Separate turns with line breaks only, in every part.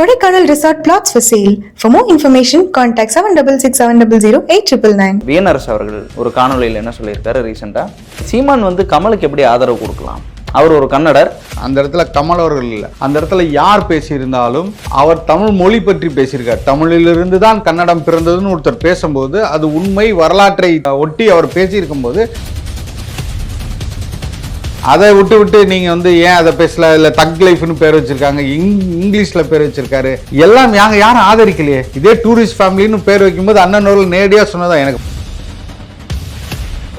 Kodaikanal Resort plots for sale. For more information, contact 7667008999.
விஎன்ஆர்எஸ் அவர்கள் ஒரு காணொளியில் என்ன சொல்லியிருக்காரு ரீசெண்டாக சீமான் வந்து கமலுக்கு எப்படி ஆதரவு கொடுக்கலாம்? அவர் ஒரு கன்னடர்.
அந்த இடத்துல கமல் அவர்கள் இல்லை. அந்த இடத்துல யார் பேசியிருந்தாலும் அவர் தமிழ் மொழி பற்றி பேசியிருக்கார். தமிழிலிருந்து தான் கன்னடம் பிறந்ததுன்னு ஒருத்தர் பேசும்போது அது உண்மை வரலாற்றை ஒட்டி அவர் பேசியிருக்கும் போது அதை விட்டு விட்டு நீங்க வந்து ஏன் அதை பேசல? இல்ல தக் லைஃப்னு பேர் வச்சிருக்காங்க. இங்- இங்கிலீஷ்ல பேர் வச்சிருக்காரு. எல்லாம் யாங்க யாரும் ஆதரிக்கலையே. இதே டூரிஸ்ட் ஃபேமிலின்னு பேர் வைக்கும்போது அண்ணன் அவர்கள் நேரடியா சொன்னதா எனக்கு.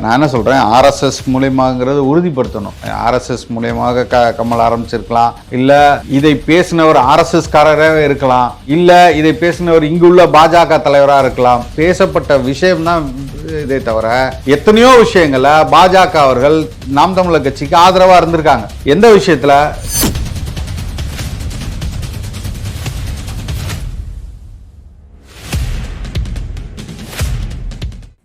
நான் என்ன சொல்கிறேன் ஆர்எஸ்எஸ் மூலியமாங்கிறது உறுதிப்படுத்தணும். ஆர்எஸ்எஸ் மூலியமாக க கமல் ஆரம்பிச்சிருக்கலாம். இல்லை இதை பேசினவர் ஆர்எஸ்எஸ் காரராக இருக்கலாம். இல்லை இதை பேசினவர் இங்குள்ள பாஜக தலைவராக இருக்கலாம். பேசப்பட்ட விஷயம்தான் இதே தவிர எத்தனையோ விஷயங்களை பாஜக அவர்கள் நாம் தமிழர் கட்சிக்கு ஆதரவாக இருந்திருக்காங்க. எந்த விஷயத்தில்?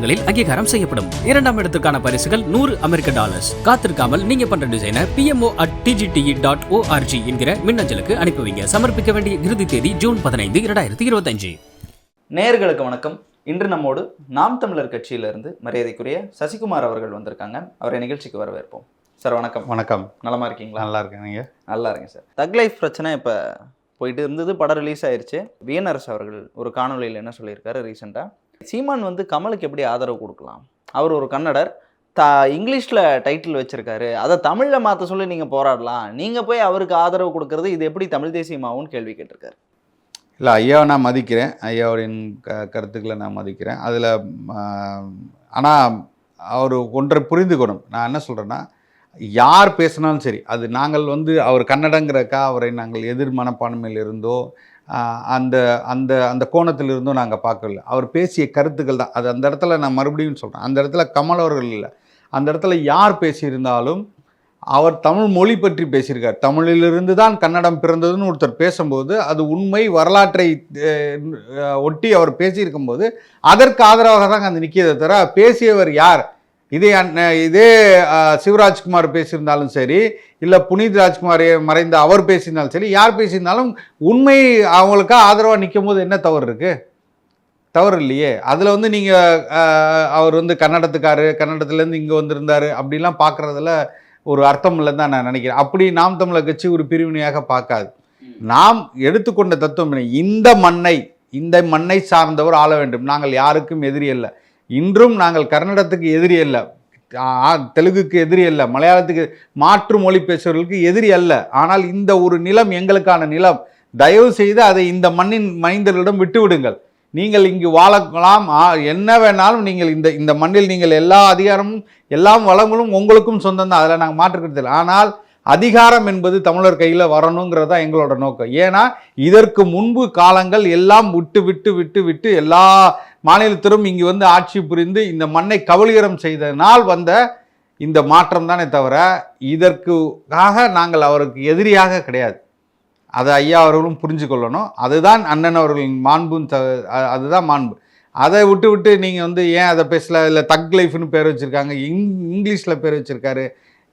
தளங்களில் அங்கீகாரம் செய்யப்படும். இரண்டாம் இடத்திற்கான பரிசுகள் நூறு அமெரிக்க டாலர்ஸ். காத்திருக்காமல் நீங்க பண்ற டிசைனை PMO at DGTE dot ORG என்கிற மின்னஞ்சலுக்கு அனுப்பி வைங்க. சமர்ப்பிக்க வேண்டிய இறுதி தேதி ஜூன் பதினைந்து இரண்டாயிரத்தி இருபத்தஞ்சு.
நேயர்களுக்கு வணக்கம். இன்று நம்மோடு நாம் தமிழர் கட்சியிலிருந்து மரியாதைக்குரிய சசிகுமார் அவர்கள் வந்திருக்காங்க. அவரை நிகழ்ச்சிக்கு வரவேற்போம். சார் வணக்கம்.
வணக்கம்.
நலமா இருக்கீங்களா?
நல்லா இருக்கேன். நீங்க?
நல்லா இருக்கேன் சார். தக் லைஃப் பிரச்சனை இப்போ போயிட்டு இருந்தது படம் ரிலீஸ் ஆயிருச்சு. விஎன்ஆர்எஸ் அவர்கள் ஒரு காணொளியில் என்ன சொல்லியிருக்காரு ரீசெண்டாக சீமான் வந்து கமலுக்கு எப்படி ஆதரவு கொடுக்கலாம்? அவர் ஒரு கன்னடர் த இங்கிலீஷில் டைட்டில் வச்சுருக்காரு. அதை தமிழில் மாற்ற சொல்லி நீங்கள் போராடலாம் நீங்கள் போய் அவருக்கு ஆதரவு கொடுக்கறது இது எப்படி தமிழ் தேசியமாகும்னு கேள்வி கேட்டிருக்காரு.
இல்லை ஐயாவை நான் மதிக்கிறேன். ஐயாவின் க கருத்துக்களை நான் மதிக்கிறேன். அதில் ஆனால் அவர் ஒன்றை புரிந்துக்கணும். நான் என்ன சொல்கிறேன்னா யார் பேசினாலும் சரி அது நாங்கள் வந்து அவர் கன்னடங்கிறக்கா அவரை நாங்கள் எதிர் மனப்பான்மையில் இருந்தோ அந்த அந்த அந்த கோணத்தில் இருந்தும் நாங்கள் பார்க்கல. அவர் பேசிய கருத்துக்கள் தான். அது அந்த இடத்துல நான் மறுபடியும் சொல்கிறேன் அந்த இடத்துல கமல் அவர்கள் இல்லை. அந்த இடத்துல யார் பேசியிருந்தாலும் அவர் தமிழ் மொழி பற்றி பேசியிருக்கார். தமிழிலிருந்து தான் கன்னடம் பிறந்ததுன்னு ஒருத்தர் பேசும்போது அது உண்மை வரலாற்றை ஒட்டி அவர் பேசியிருக்கும்போது அதற்கு ஆதரவாக தான் அந்த நிற்கியதை தவிர பேசியவர் யார்? இதே இதே சிவராஜ்குமார் பேசியிருந்தாலும் சரி இல்லை புனித் ராஜ்குமார் மறைந்த அவர் பேசியிருந்தாலும் சரி யார் பேசியிருந்தாலும் உண்மை அவங்களுக்காக ஆதரவாக நிற்கும் போது என்ன தவறு இருக்குது தவறு இல்லையே. அதில் வந்து நீங்கள் அவர் வந்து கன்னடத்துக்காரு கன்னடத்துலேருந்து இங்கே வந்திருந்தாரு அப்படிலாம் பார்க்குறதுல ஒரு அர்த்தம் இல்லைன்னு தான் நான் நினைக்கிறேன். அப்படி நாம் தமிழர் கட்சி ஒரு பிரிவினையாக பார்க்காது. நாம் எடுத்துக்கொண்ட தத்துவம் என்ன? இந்த மண்ணை இந்த மண்ணை சார்ந்தவர் ஆள வேண்டும். நாங்கள் யாருக்கும் எதிரி அல்ல. இன்றும் நாங்கள் கன்னடத்துக்கு எதிரி அல்ல. தெலுங்குக்கு எதிரி அல்ல. மலையாளத்துக்கு மாற்று மொழி பேசுபவர்களுக்கு எதிரி அல்ல. ஆனால் இந்த ஒரு நிலம் எங்களுக்கான நிலம். தயவு செய்து அதை இந்த மண்ணின் மைந்தர்களிடம் விட்டுவிடுங்கள். நீங்கள் இங்கு வாழலாம். ஆ, என்ன வேணாலும் நீங்கள் இந்த இந்த மண்ணில் நீங்கள் எல்லா அதிகாரமும் எல்லாம் வளங்களும் உங்களுக்கும் சொந்தம் தான் அதில் நாங்கள் மாற்றுக்கிறது இல்லை. ஆனால் அதிகாரம் என்பது தமிழர் கையில் வரணுங்கிறது தான் எங்களோட நோக்கம். ஏன்னா இதற்கு முன்பு காலங்கள் எல்லாம் விட்டு விட்டு விட்டு விட்டு எல்லா மாநிலத்திலும் இங்கு வந்து ஆட்சி புரிந்து இந்த மண்ணை கபலீகரம் செய்தனால் வந்த இந்த மாற்றம் தானே தவிர இதற்காக நாங்கள் அவருக்கு எதிரியாக கிடையாது. அதை ஐயா அவர்களும் புரிஞ்சு கொள்ளணும். அதுதான் அண்ணன் அவர்களின் மாண்பும் த அதுதான் மாண்பு. அதை விட்டு விட்டு நீங்கள் வந்து ஏன் அதை பேசல? இல்லை தக் லைஃப்னு பேர் வச்சுருக்காங்க. இங் இங்கிலீஷில் பேர் வச்சுருக்காரு.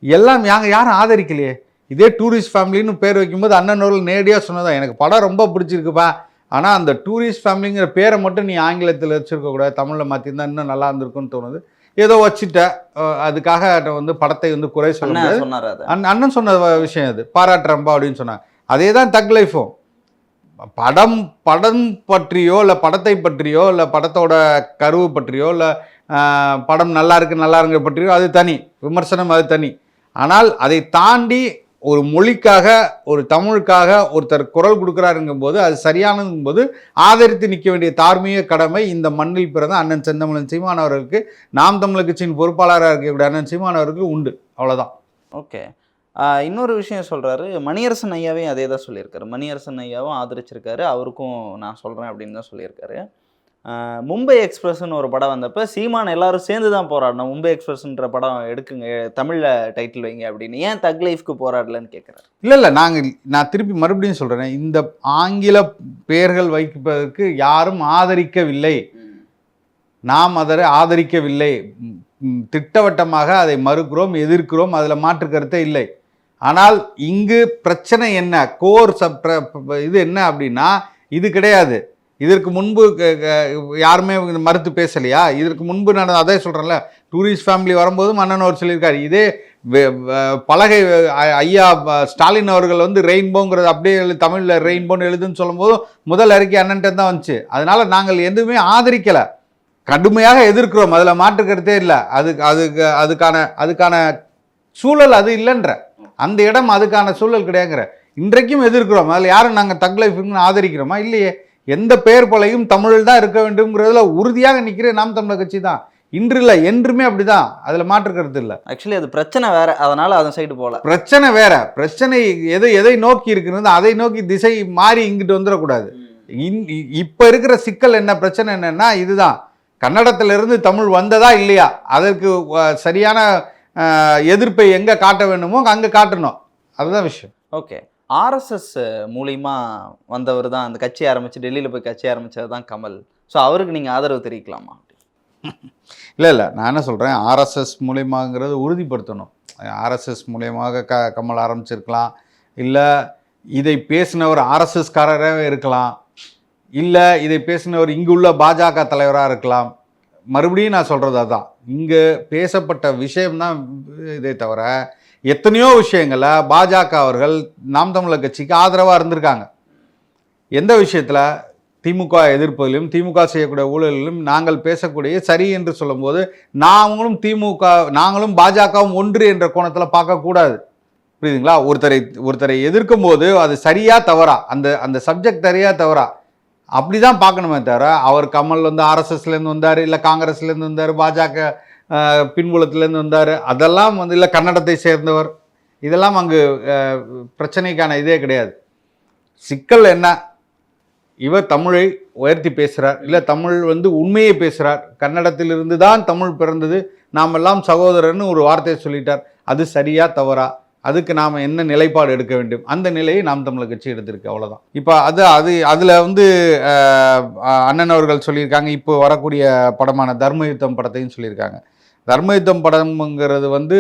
எல்லாம் யாங்க யாரும் ஆதரிக்கலையே. இதே டூரிஸ்ட் ஃபேமிலின்னு பேர் வைக்கும்போது அண்ணன் அவர்கள் நேரடியாக சொன்னதான் எனக்கு படம் ரொம்ப பிடிச்சிருக்குப்பா. ஆனால் அந்த டூரிஸ்ட் ஃபேமிலிங்கிற பேரை மட்டும் நீ ஆங்கிலத்தில் வச்சுருக்க கூடாது தமிழில் மாற்றிருந்தா இன்னும் நல்லா இருந்திருக்கும்னு தோணுது. ஏதோ வச்சுட்ட அதுக்காக வந்து படத்தை வந்து குறை
சொன்னார்
அண்ணன் சொன்ன விஷயம் அது. பாராட்டுறம்பா அப்படின்னு சொன்னாங்க. அதே தான் தக் லைஃபும். படம் படம் பற்றியோ இல்லை படத்தை பற்றியோ இல்லை படத்தோட கருவு பற்றியோ இல்லை படம் நல்லா இருக்கு நல்லா இருங்க பற்றியோ அது தனி. விமர்சனம் அது தனி. ஆனால் அதை தாண்டி ஒரு மொழிக்காக ஒரு தமிழுக்காக ஒருத்தர் குரல் கொடுக்குறாருங்கும்போது அது சரியானதுங்கும் போது ஆதரித்து நிற்க வேண்டிய தார்மீக கடமை இந்த மண்ணில் பிறந்த அண்ணன் செந்தமிழன் சீமான் அவர்களுக்கு நாம் தமிழர் கட்சியின் பொறுப்பாளராக இருக்கக்கூடிய அண்ணன் சீமான் அவர்களுக்கு உண்டு. அவ்வளோதான்
ஓகே. இன்னொரு விஷயம் சொல்கிறாரு மணியரசன் ஐயாவையும் அதே தான் சொல்லியிருக்காரு. மணியரசன் ஐயாவும் ஆதரிச்சிருக்காரு. அவருக்கும் நான் சொல்கிறேன் அப்படின்னு தான் சொல்லியிருக்காரு. மும்பை எக்ஸ்பிரஸ்னு ஒரு படம் வந்தப்போ சீமான் எல்லாரும் சேர்ந்து தான் போராடணும். மும்பை எக்ஸ்பிரஸ்ன்ற படம் எடுக்குங்க தமிழில் டைட்டில் வைங்க அப்படின்னு. ஏன் தக் லைஃப்க்கு போராடலன்னு கேட்குறாரு
இல்லை இல்லை நாங்கள் நான் திருப்பி மறுபடியும் சொல்கிறேன் இந்த ஆங்கில பெயர்கள் வைப்பதற்கு யாரும் ஆதரிக்கவில்லை. நாம் அதை ஆதரிக்கவில்லை. திட்டவட்டமாக அதை மறுக்கிறோம் எதிர்க்கிறோம் அதில் மாற்று கருத்தே இல்லை. ஆனால் இங்கு பிரச்சனை என்ன? கோர் சப் இது என்ன அப்படின்னா இது கிடையாது. இதற்கு முன்பு க- யாருமே மறுத்து பேசலையா? இதற்கு முன்பு நான் அதே சொல்கிறேன்ல டூரிஸ்ட் ஃபேமிலி வரும்போது மன்னன் அவர் சொல்லியிருக்காரு இதே பலகை ஐயா ஸ்டாலின் அவர்கள் வந்து ரெயின்போங்கிறது அப்படியே எழு தமிழில் ரெயின்போன்னு எழுதுன்னு சொல்லும்போது முதல் அறிக்கை அண்ணன்ட்ட தான் வந்துச்சு. அதனால் நாங்கள் எதுவுமே ஆதரிக்கலை. கடுமையாக எதிர்க்கிறோம். அதில் மாற்று கருத்தே இல்லை. அதுக்கு அதுக்கு அதுக்கான அதுக்கான சூழல் அது இல்லைன்ற. அந்த இடம் அதுக்கான சூழல் கிடையாங்கிற இன்றைக்கும் எதிர்க்கிறோம். அதில் யாரும் நாங்கள் தக் லைஃப்னு ஆதரிக்கிறோமா? இல்லையே. எந்த பெயர் பலையும் தமிழில் தான் இருக்க வேண்டும்ங்கிறதுல உறுதியாக நிற்கிற நாம் தமிழர் கட்சி தான். இன்று இல்லை என்றுமே அப்படிதான். அதில் மாற்று கருத்து இல்லை.
ஆக்சுவலி அது பிரச்சனை வேற. அதனால அதன் சைடு போல.
பிரச்சனை வேற. பிரச்சனை எதை எதை நோக்கி இருக்கிறது அதை நோக்கி திசை மாறி இங்கிட்டு வந்துடக்கூடாது. இன் இப்ப இருக்கிற சிக்கல் என்ன பிரச்சனை என்னன்னா இதுதான். கன்னடத்திலிருந்து தமிழ் வந்ததா இல்லையா? அதற்கு சரியான எதிர்ப்பை எங்க காட்ட வேண்டுமோ அங்க காட்டணும். அதுதான் விஷயம்.
ஓகே ஆர்எஸ்எஸ் மூலிமா வந்தவர் தான் அந்த கட்சி ஆரம்பித்து டெல்லியில் போய் கட்சி ஆரம்பித்தது தான் கமல். ஸோ அவருக்கு நீங்கள் ஆதரவு தெரிவிக்கலாமா?
இல்லை இல்லை. நான் என்ன சொல்கிறேன் ஆர்எஸ்எஸ் மூலியமாங்கிறது உறுதிப்படுத்தணும். ஆர்எஸ்எஸ் மூலியமாக க கமல் ஆரம்பிச்சிருக்கலாம். இல்லை இதை பேசினவர் ஆர்எஸ்எஸ்காரராகவே இருக்கலாம். இல்லை இதை பேசினவர் இங்குள்ள பாஜக தலைவராக இருக்கலாம். மறுபடியும் நான் சொல்கிறது அதுதான் இங்கே பேசப்பட்ட விஷயம்தான் இதே தவிர எத்தனையோ விஷயங்களை பாஜக அவர்கள் நாம் தமிழர் கட்சிக்கு ஆதரவாக இருந்திருக்காங்க. எந்த விஷயத்தில்? திமுக எதிர்ப்பதிலும் திமுக செய்யக்கூடிய ஊழலிலும் நாங்கள் பேசக்கூடிய சரி என்று சொல்லும்போது நாங்களும் திமுக நாங்களும் பாஜகவும் ஒன்று என்ற கோணத்தில் பார்க்கக்கூடாது புரியுதுங்களா? ஒருத்தரை ஒருத்தரை எதிர்க்கும் போது அது சரியாக தவறா? அந்த அந்த சப்ஜெக்ட் சரியாக தவறா? அப்படி தான் பார்க்கணுமே தவிர அவர் கமல் வந்து ஆர்எஸ்எஸ்லேருந்து வந்தார் இல்லை காங்கிரஸ்லேருந்து வந்தார் பாஜக பின்புலத்துலேருந்து வந்தார். அதெல்லாம் வந்து இல்லை கன்னடத்தை சேர்ந்தவர். இதெல்லாம் அங்கு பிரச்சனைக்கான இதே கிடையாது. சிக்கல் என்ன? இவர் தமிழை உயர்த்தி பேசுகிறார் இல்லை தமிழ் வந்து உண்மையை பேசுகிறார் கன்னடத்திலிருந்து தான் தமிழ் பிறந்தது. நாம் எல்லாம் சகோதரர்னு ஒரு வார்த்தையை சொல்லிட்டார். அது சரியா தவறா? அதுக்கு நாம் என்ன நிலைப்பாடு எடுக்க வேண்டும்? அந்த நிலையை நாம் தமிழர் கட்சி எடுத்திருக்கு. அவ்வளோதான் இப்போ அது அது அதில் வந்து அண்ணன் அவர்கள் சொல்லியிருக்காங்க. இப்போ வரக்கூடிய படமான தர்மயுத்தம் படத்தையும் சொல்லியிருக்காங்க. தர்மயுத்தம் படம்ங்கிறது வந்து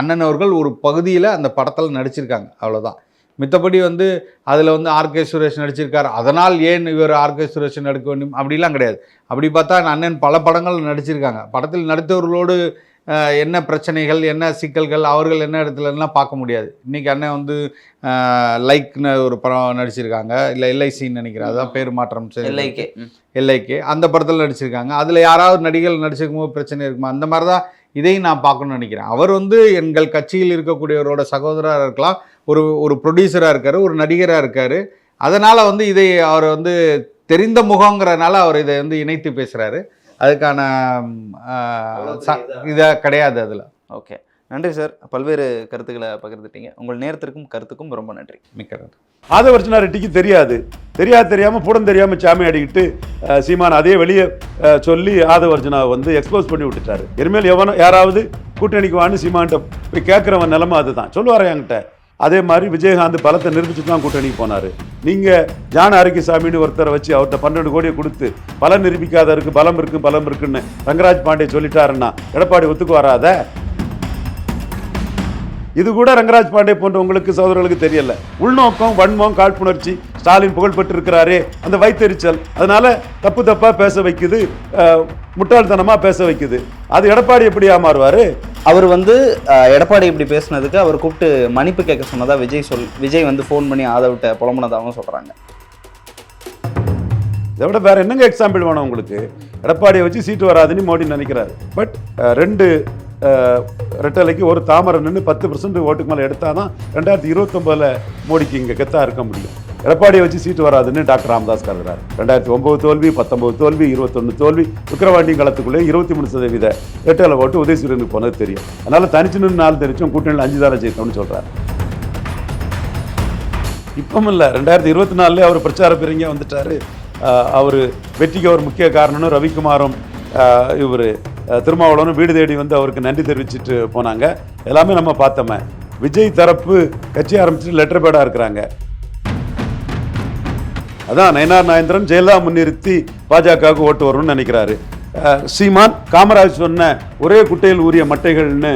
அண்ணன் அவர்கள் ஒரு பகுதியில் அந்த படத்தில் நடிச்சிருக்காங்க. அவ்வளோதான் மித்தபடி வந்து அதில் வந்து ஆர்கே சுரேஷ் நடிச்சிருக்கார். அதனால் ஏன் இவர் ஆர்கே சுரேஷ் நடிக்க வேண்டும்? அப்படிலாம் கிடையாது. அப்படி பார்த்தா அண்ணன் பல படங்கள் நடிச்சிருக்காங்க. படத்தில் நடித்தவர்களோடு என்ன பிரச்சனைகள் என்ன சிக்கல்கள் அவர்கள் என்ன இடத்துலலாம் பார்க்க முடியாது. இன்றைக்கி அண்ணன் வந்து லைக்னு ஒரு படம் நடிச்சிருக்காங்க. இல்லை எல்ஐசின்னு நினைக்கிறேன். அதுதான் பேர் மாற்றம்
எல்ஐகே.
எல்ஐக்கு அந்த படத்தில் நடிச்சிருக்காங்க. அதில் யாராவது நடிகர்கள் நடிச்சிருக்கும் போது பிரச்சனை இருக்குமா? அந்த மாதிரி தான் இதையும் நான் பார்க்கணும்னு நினைக்கிறேன். அவர் வந்து எங்கள் கட்சியில் இருக்கக்கூடியவரோட சகோதரராக இருக்கலாம். ஒரு ஒரு ப்ரொடியூசராக இருக்கார் ஒரு நடிகராக இருக்கார். அதனால் வந்து இதை அவர் வந்து தெரிந்த முகங்கிறனால அவர் இதை வந்து இணைத்து பேசுகிறாரு அதுக்கான இதை? கிடையாது அதில்.
ஓகே. நன்றி சார். பல்வேறு கருத்துக்களை பகிர்ந்துட்டீங்க. உங்கள் நேரத்திற்கும் கருத்துக்கும் ரொம்ப நன்றி.
மிக்க நன்றி.
ஆதவர்ச்சனா ரெட்டிக்கு தெரியாது. தெரியாது தெரியாம புடம் தெரியாம சாமி அடிக்கிட்டு சீமான் அதே வெளியே சொல்லி ஆதவர்ஜனா வந்து எக்ஸ்போஸ் பண்ணி விட்டுட்டாரு. இனிமேல் எவனோ யாராவது கூட்டணிக்கு வான்னு சீமான்ட்ட போய் கேட்குறவன் நிலைமை அதுதான். சொல்லுவார் என்கிட்ட. அதே மாதிரி விஜயகாந்த் பலத்தை நிரூபிச்சு தான் கூட்டணி போனார். நீங்கள் ஜான அரிக்கிசாமின்னு ஒருத்தரை வச்சு அவர்கிட்ட பன்னெண்டு கோடியை கொடுத்து பலம் நிரூபிக்காதவருக்கு பலம் இருக்கு பலம் இருக்குன்னு ரங்கராஜ் பாண்டே சொல்லிட்டாருன்னா எடப்பாடி ஒத்துக்கு வராத இது கூட ரங்கராஜ் பாண்டே போன்றவங்களுக்கு சகோதரர்களுக்கு தெரியல. உள்நோக்கம் வன்மம் காழ்ப்புணர்ச்சி ஸ்டாலின் புகழ்பெற்று இருக்கிறாரே அந்த வைத்தெரிச்சல். அதனால தப்பு தப்பாக பேச வைக்குது முட்டாள்தனமாக முட்டாள்தனமா பேச வைக்குது. அது எடப்பாடி எப்படியா மாறுவார்?
அவர் வந்து எடப்பாடி இப்படி பேசினதுக்கு அவர் கூப்பிட்டு மன்னிப்பு கேட்க சொன்னதாக விஜய் சொல் விஜய் வந்து ஃபோன் பண்ணி ஆதவிட்ட புலம்புனதாகவும் சொல்கிறாங்க
இதை விட வேறு என்னங்க எக்ஸாம்பிள் வேணும் உங்களுக்கு? எடப்பாடியை வச்சு சீட்டு வராதுன்னு மோடி நினைக்கிறாரு. பட் ரெண்டு ரெட்டலைக்கு ஒரு தாமரை நின்று பத்து பர்சன்ட் ஓட்டுக்கு மேலே எடுத்தால் தான் ரெண்டாயிரத்தி இருபத்தொம்பதில் மோடிக்கு இங்கே கெத்தாக இருக்க முடியும். எடப்பாடியை வச்சு சீட்டு வராதுன்னு டாக்டர் ராமதாஸ் கருதுறாரு. ரெண்டாயிரத்தி ஒன்பது தோல்வி பத்தொன்பது தோல்வி இருபத்தொன்னு தோல்வி விக்கிரவாண்டி களத்துக்குள்ளே இருபத்தி மூணு சதவீத எட்டால ஓட்டு உதயசூரியனுக்கு போனது தெரியும். அதனால தனிச்சு நின்று நாலு தெரிச்சும் கூட்டணியில் அஞ்சு தாரம் ஜெயித்தோம்னு சொல்றாரு. இப்பவும் இல்லை. ரெண்டாயிரத்தி இருபத்தி நாலுலேயே அவர் பிரச்சார பிரிங்க வந்துட்டாரு. அவர் வெற்றிக்கு அவர் முக்கிய காரணம்னு ரவிக்குமாரும் இவர் திருமாவளவனும் வீடு தேடி வந்து அவருக்கு நன்றி தெரிவிச்சுட்டு போனாங்க. எல்லாமே நம்ம பார்த்தோமே. விஜய் தரப்பு கட்சி ஆரம்பிச்சுட்டு லெட்டர் பேடாக இருக்கிறாங்க. அதான் நயனார் நாயந்திரன் ஜெயலலிதா முன்னிறுத்தி பாஜகவுக்கு ஓட்டு வரும்னு நினைக்கிறாரு. அஹ், சீமான் காமராஜ் சொன்ன ஒரே குட்டையில் ஊறிய மட்டைகள்னு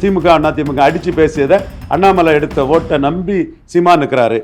திமுக அண்ணா திமுக அடித்து பேசியதை அண்ணாமலை எடுத்த ஓட்டை நம்பி சீமான் இருக்கிறாரு